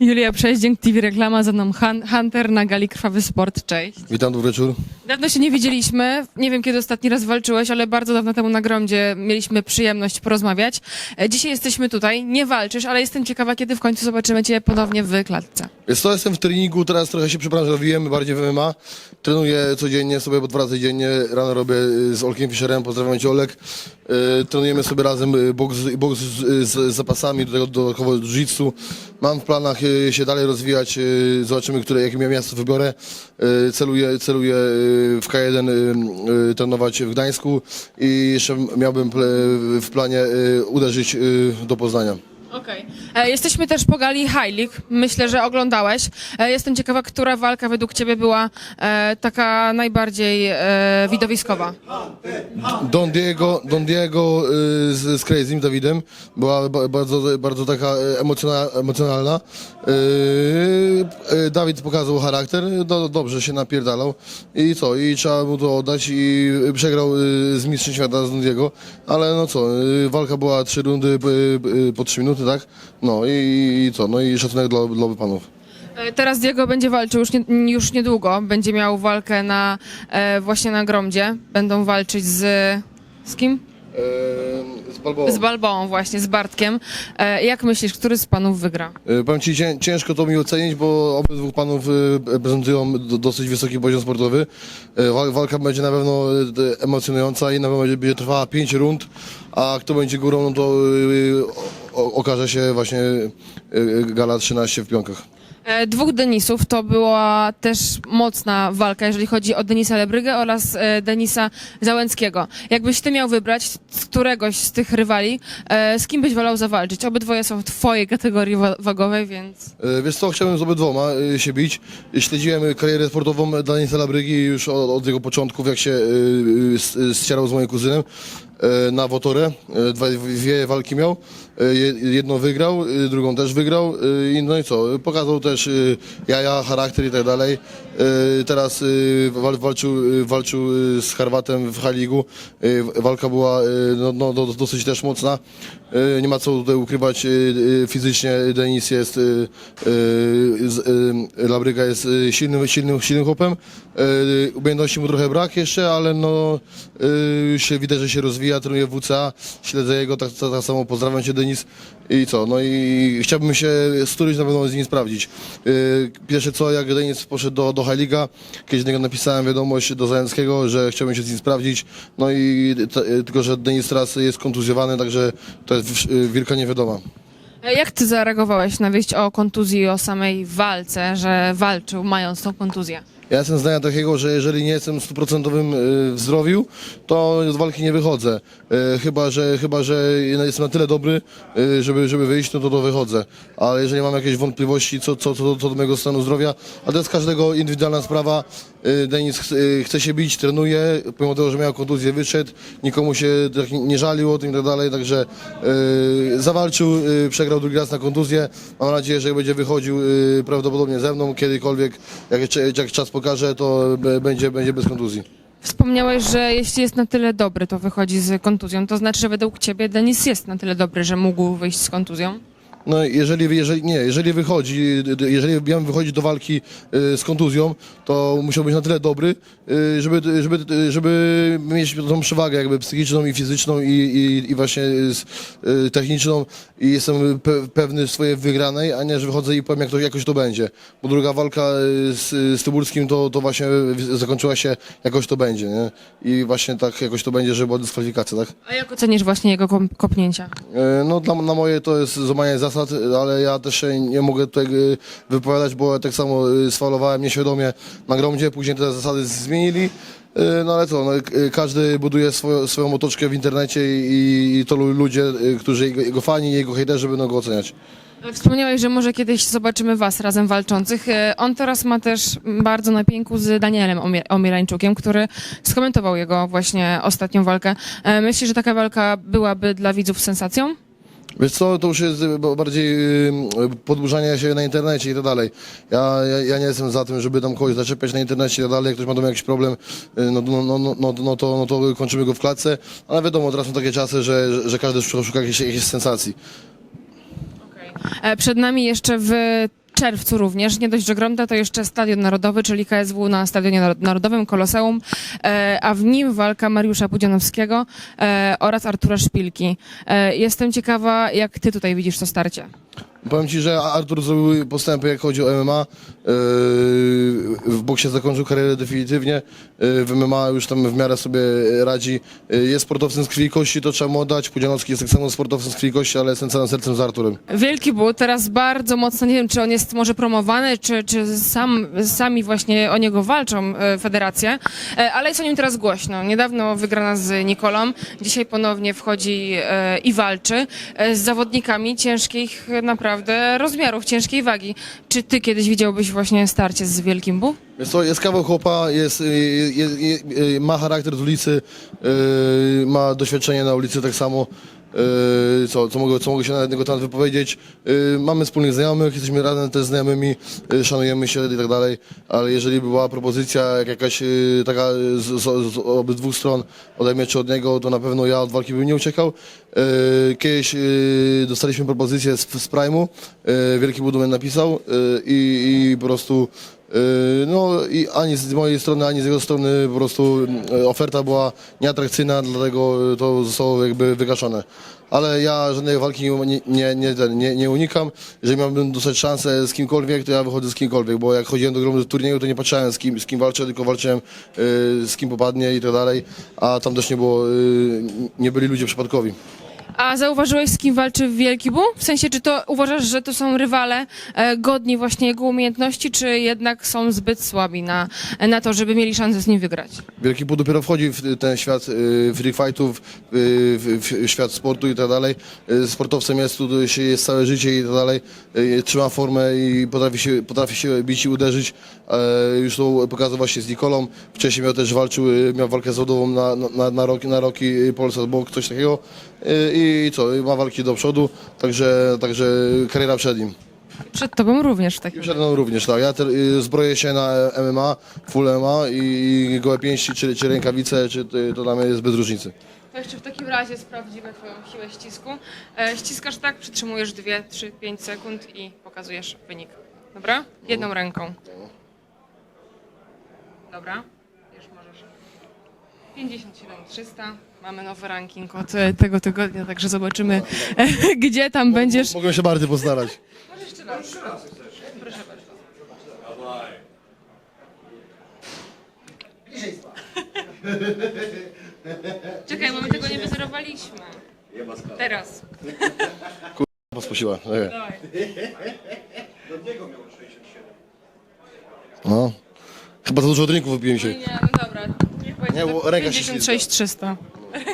Julia Przeździęk, TV Reklama, za mną Han- Hunter na gali Krwawy Sport. Cześć. Witam, dobry wieczór. Dawno się nie widzieliśmy. Nie wiem, kiedy ostatni raz walczyłeś, ale bardzo dawno temu na Gromdzie mieliśmy przyjemność porozmawiać. E, Dzisiaj jesteśmy tutaj. Nie walczysz, ale jestem ciekawa, kiedy w końcu zobaczymy cię ponownie w klatce. Jest to, jestem w treningu, teraz trochę się przebranżowiłem, bardziej w MMA. Trenuję codziennie, sobie po dwa razy dziennie. Rano robię y, z Olkiem Fischerem, pozdrawiam cię Olek. Y, Trenujemy sobie razem y, boks, boks z, zapasami, do tego dodatkowo jiu-jitsu. Mam w planach y, się dalej rozwijać, zobaczymy, które, jakie ja miasto wybiorę. Celuję, celuję w K1 y, y, trenować w Gdańsku i jeszcze miałbym w planie uderzyć do Poznania. Okej. E, Jesteśmy też po gali High League. Myślę, że oglądałeś. E, Jestem ciekawa, która walka według ciebie była e, taka najbardziej e, widowiskowa. Don Diego, Don Diego y, z, z Crazym Dawidem była ba, bardzo, bardzo taka emocjona, emocjonalna. Y, y, Dawid pokazał charakter, do, dobrze się napierdalał i co, i trzeba mu to oddać i przegrał y, z mistrzem świata z Don Diego, ale no co, y, walka była trzy rundy y, y, po trzy minuty, tak? No i, i co, no i szacunek dla, dla obu panów. E, Teraz Diego będzie walczył już, nie, już niedługo. Będzie miał walkę na, e, właśnie na Gromdzie. Będą walczyć z... Z kim? z Balboa. Z Balboą właśnie, z Bartkiem. E, jak myślisz, który z panów wygra? Y, Powiem Ci, cię- ciężko to mi ocenić, bo obydwu panów y, prezentują do- dosyć wysoki poziom sportowy. Wal- Walka będzie na pewno y, emocjonująca i na pewno będzie- będzie trwała 5 rund, a kto będzie górą, no to y, o- okaże się właśnie y, y, gala 13 w pionkach. E, dwóch Denisów to była też mocna walka, jeżeli chodzi o Denisa Lebrygę oraz e, Denisa Załęckiego. Jakbyś ty miał wybrać z któregoś z tych rywali, e, z kim byś wolał zawalczyć? Obydwoje są w twojej kategorii wa- wagowej, więc... Y, Wiesz co, chciałbym z obydwoma y, się bić. Śledziłem karierę sportową Danisa Labrygi już od, od jego początków, jak się y, y, s- y, ścierał z moim kuzynem na Wotorę. Dwa, dwie walki miał. Je- Jedną wygrał, drugą też wygrał. No i co, pokazał też jaja, charakter i tak dalej. Teraz wal, walczył, walczył z Harwatem w Haligu. Walka była no, no, do- dosyć też mocna. Nie ma co tutaj ukrywać. Fizycznie Denis jest, Labryga jest silnym, silnym, silnym chłopem. Umiejętności mu trochę brak jeszcze, ale no się widać, że się rozwija, trenuje w WCA, śledzę jego, tak, tak, tak samo pozdrawiam cię Denis i co, no i chciałbym się studić na pewno z nim sprawdzić. Y, Pierwsze co, jak Denis poszedł do, do Heiliga, kiedyś niego napisałem wiadomość do Zająckiego, że chciałbym się z nim sprawdzić, no i t- tylko, że Denis teraz jest kontuzjowany, także to jest w- wielka niewiadoma. E, Jak ty zareagowałeś na wieść o kontuzji i o samej walce, że walczył mając tą kontuzję? Ja jestem zdania takiego, że jeżeli nie jestem stuprocentowym y, w zdrowiu, to z walki nie wychodzę. Y, Chyba, że, chyba, że jestem na tyle dobry, y, żeby, żeby wyjść, no to to wychodzę. Ale jeżeli mam jakieś wątpliwości co, co, co, co do mojego stanu zdrowia, a to jest każdego indywidualna sprawa, Denis ch- y, chce się bić, trenuje, pomimo tego, że miał kontuzję, wyszedł, nikomu się tak nie żalił o tym i tak dalej, także y, zawalczył, y, przegrał drugi raz na kontuzję. Mam nadzieję, że będzie wychodził y, prawdopodobnie ze mną kiedykolwiek, jak, jak czas pokaże, to będzie, będzie bez kontuzji. Wspomniałeś, że jeśli jest na tyle dobry, to wychodzi z kontuzją. To znaczy, że według ciebie Denis jest na tyle dobry, że mógł wyjść z kontuzją? No jeżeli, jeżeli nie, jeżeli wychodzi, jeżeli miałem wychodzić do walki y, z kontuzją, to musiał być na tyle dobry, y, żeby, żeby, żeby mieć tą przewagę jakby psychiczną i fizyczną i, i, i właśnie y, techniczną i jestem pe, pewny swojej wygranej, a nie, że wychodzę i powiem jak to, jakoś to będzie. Bo druga walka z, z Tyburskim to, to właśnie zakończyła się jakoś to będzie, nie? I właśnie tak jakoś to będzie, że była dyskwalifikacja, tak? A jak ocenisz właśnie jego kopnięcia? No dla, na moje to jest złamanie zasad, ale ja też nie mogę tutaj e, wypowiadać, bo ja tak samo e, sfalowałem nieświadomie na gromdzie, później te zasady zmienili. E, No ale co, no, każdy buduje swoją, swoją otoczkę w internecie i, i to lu- ludzie, którzy jego, jego fani, jego hejterzy będą go oceniać. Wspomniałeś, że może kiedyś zobaczymy was razem walczących. On teraz ma też bardzo na pięku z Danielem Omie- Omielańczukiem, który skomentował jego właśnie ostatnią walkę. Myślisz, że taka walka byłaby dla widzów sensacją? Wiesz co, to już jest bardziej e, podburzanie się na internecie i tak dalej. Ja, ja, ja nie jestem za tym, żeby tam kogoś zaczepiać na internecie i tak dalej. Jak ktoś ma tam jakiś problem, e, no, no, no, no, no, no, to, no to kończymy go w klatce. Ale wiadomo, teraz są takie czasy, że, że, że każdy szuka, szuka jakiejś, jakiejś sensacji. E, Przed nami jeszcze w czerwcu również. Nie dość, że Gromda to jeszcze Stadion Narodowy, czyli KSW na Stadionie Nar- Narodowym, Koloseum, e, a w nim walka Mariusza Pudzianowskiego e, oraz Artura Szpilki. E, jestem ciekawa, jak ty tutaj widzisz to starcie. Powiem Ci, że Artur zrobił postępy, jak chodzi o MMA. Yy, boksie zakończył karierę definitywnie. Yy, W MMA już tam w miarę sobie radzi. Yy, Jest sportowcem z krwi i kości, to trzeba mu oddać. Pudzianowski jest tak samo sportowcem z krwi i kości, ale jestem całym sercem z Arturem. Wielki Ból teraz bardzo mocno, nie wiem, czy on jest może promowany, czy, czy sam, sami właśnie o niego walczą e, federacje, ale jest o nim teraz głośno. Niedawno wygrana z Nikolą, dzisiaj ponownie wchodzi i walczy z zawodnikami ciężkich naprawdę rozmiarów, ciężkiej wagi. Czy ty kiedyś widziałbyś właśnie starcie z Wielkim Ból? Jest, to, jest kawał chłopa, jest, je- je- y, ma charakter z ulicy, y, ma doświadczenie na ulicy tak samo. y, Co, co, mogę, co mogę się na jednego temat wypowiedzieć? Y, Mamy wspólnych znajomych, jesteśmy razem też znajomymi, y, szanujemy się i tak dalej, ale jeżeli była propozycja jak jakaś y, taka z, z, z obydwu stron ode mnie czy od niego, to na pewno ja od walki bym nie uciekał. Y, Kiedyś y, dostaliśmy propozycję z, z Prime'u, y, Wielki Budumen napisał y, i, i po prostu Yy, No i ani z mojej strony, ani z jego strony po prostu yy, oferta była nieatrakcyjna, dlatego yy, to zostało jakby wygaszone. Ale ja żadnej walki nie, nie, nie, nie, nie unikam. Jeżeli miałbym dostać szansę z kimkolwiek, to ja wychodzę z kimkolwiek, bo jak chodziłem do gromu turnieju, to nie patrzyłem z kim, z kim walczę, tylko walczyłem yy, z kim popadnie i tak dalej, a tam też nie było, yy, nie byli ludzie przypadkowi. A zauważyłeś, z kim walczy Wielki Ból? W sensie, czy to uważasz, że to są rywale e, godni właśnie jego umiejętności, czy jednak są zbyt słabi na, na to, żeby mieli szansę z nim wygrać? Wielki Bóg dopiero wchodzi w ten świat y, free fightów, w, w świat sportu i tak dalej. Y, Sportowcem jest tu się jest całe życie i tak dalej. Y, Trzyma formę i potrafi się, potrafi się bić i uderzyć. E, Już to pokazał właśnie z Nikolą. Wcześniej miał też walczył, miał walkę zawodową na, na, na, roki, na roki Polsat Box, coś takiego. I co, i ma walki do przodu, także, także kariera przed nim. Przed tobą również w I takim przed mną również, tak. Ja te, y, zbroję się na MMA, full MMA i, i gołe pięści, czy, czy rękawice, czy y, to dla mnie jest bez różnicy. To jeszcze w takim razie sprawdzimy twoją siłę ścisku. E, ściskasz tak, przytrzymujesz 2, 3, 5 sekund i pokazujesz wynik. Dobra? Jedną ręką. Dobra. Już możesz. 57 300. Mamy nowy ranking od e, tego tygodnia, także zobaczymy, e, gdzie tam będziesz. Mogłem się bardziej postarać. Może jeszcze raz. Proszę bardzo. Czekaj, bo my tego nie wyzerowaliśmy. Teraz. Posposiła. Nie. Dawaj. No. Chyba za dużo drinków wypiłem się. Nie, no dobra. Nie, bo ręka się 56 300.